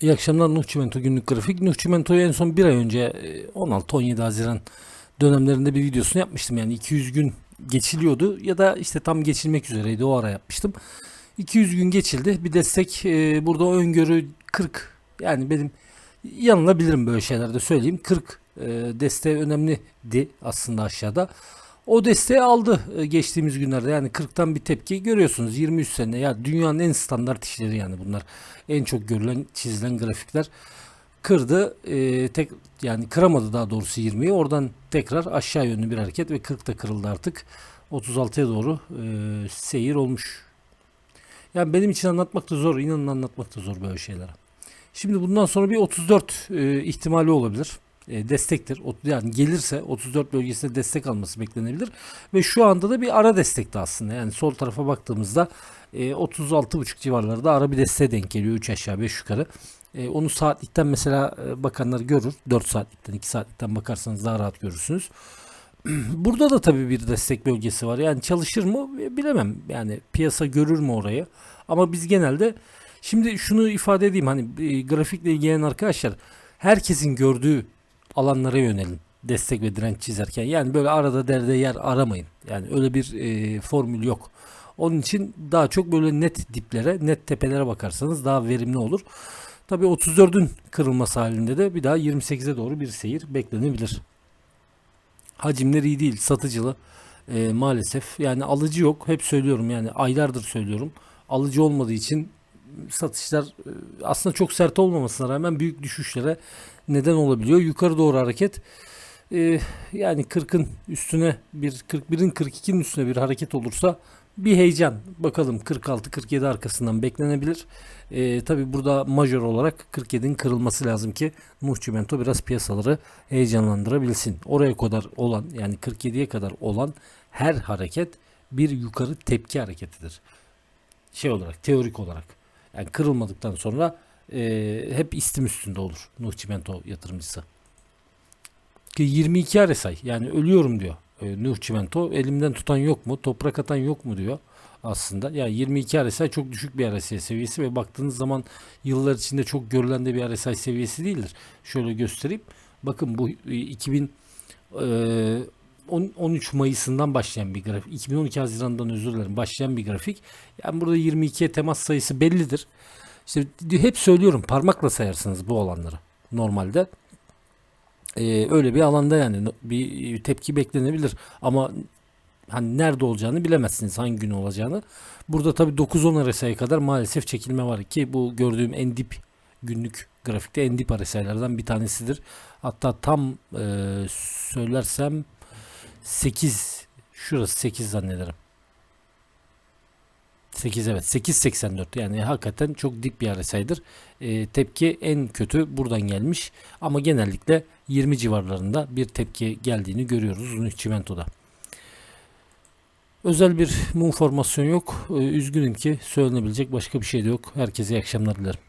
İyi akşamlar Nuh Çimento günlük grafik. Nuh Çimento'yu en son bir ay önce e, 16-17 Haziran dönemlerinde bir videosunu yapmıştım. Yani 200 gün geçiliyordu ya da işte tam geçilmek üzereydi o ara yapmıştım. 200 gün geçildi. Bir destek e, burada öngörü 40 yani benim yanılabilirim böyle şeylerde söyleyeyim. 40 e, desteği önemliydi aslında aşağıda. O desteği aldı e, geçtiğimiz günlerde. Yani 40'tan bir tepki görüyorsunuz. 23 sene ya dünyanın en standart işleri yani bunlar. En çok görülen çizilen grafikler kırdı. E, tek yani kıramadı daha doğrusu 20'yi. Oradan tekrar aşağı yönlü bir hareket ve 40 da kırıldı artık. 36'ya doğru e, seyir olmuş. Yani benim için anlatmak da zor. İnanın anlatmak da zor böyle şeyler. Şimdi bundan sonra bir 34 e, ihtimali olabilir. E, destektir. Yani gelirse 34 bölgesinde destek alması beklenebilir. Ve şu anda da bir ara destekti aslında. Yani sol tarafa baktığımızda e, 36,5 civarlarda ara bir desteğe denk geliyor. 3 aşağı 5 yukarı. E, onu saatlikten mesela e, bakanlar görür. 4 saatlikten 2 saatlikten bakarsanız daha rahat görürsünüz. Burada da tabii bir destek bölgesi var. Yani çalışır mı E, bilemem. Yani piyasa görür mü orayı? Ama biz genelde şimdi şunu ifade edeyim hani e, grafikle ilgilenen arkadaşlar herkesin gördüğü alanlara yönelin. Destek ve direnç çizerken. Yani böyle arada derde yer aramayın. Yani öyle bir e, formül yok. Onun için daha çok böyle net diplere, net tepelere bakarsanız daha verimli olur. Tabii 34'ün kırılması halinde de bir daha 28'e doğru bir seyir beklenebilir. Hacimler iyi değil, satıcılı e, maalesef. Yani alıcı yok. Hep söylüyorum yani aylardır söylüyorum. Alıcı olmadığı için satışlar e, aslında çok sert olmamasına rağmen büyük düşüşlere neden olabiliyor. Yukarı doğru hareket e, yani 40'ın üstüne bir 41'in 42'nin üstüne bir hareket olursa bir heyecan bakalım 46-47 arkasından beklenebilir. E, Tabi burada majör olarak 47'nin kırılması lazım ki Nuh biraz piyasaları heyecanlandırabilsin. Oraya kadar olan yani 47'ye kadar olan her hareket bir yukarı tepki hareketidir. Şey olarak teorik olarak. Yani kırılmadıktan sonra e, hep istim üstünde olur Nuh Çimento yatırımcısı. Ki 22 RSI yani ölüyorum diyor e, Nuh Çimento. Elimden tutan yok mu? Toprak atan yok mu diyor aslında. Yani 22 RSI çok düşük bir RSI seviyesi ve baktığınız zaman yıllar içinde çok görülen de bir RSI seviyesi değildir. Şöyle göstereyim. Bakın bu e, 2000 e, 13 Mayıs'ından başlayan bir grafik. 2012 Haziran'dan özür dilerim. Başlayan bir grafik. Yani burada 22'ye temas sayısı bellidir. İşte hep söylüyorum parmakla sayarsınız bu olanları normalde. Ee, öyle bir alanda yani bir tepki beklenebilir ama hani nerede olacağını bilemezsiniz hangi gün olacağını. Burada tabii 9-10 RSI'ye kadar maalesef çekilme var ki bu gördüğüm en dip günlük grafikte en dip RSI'lerden bir tanesidir. Hatta tam e, söylersem 8 şurası 8 zannederim. 8 evet 8.84 yani hakikaten çok dip bir RSI'dir. E, tepki en kötü buradan gelmiş ama genellikle 20 civarlarında bir tepki geldiğini görüyoruz Nuh Çimento'da. Özel bir mum formasyon yok. E, üzgünüm ki söylenebilecek başka bir şey de yok. Herkese iyi akşamlar dilerim.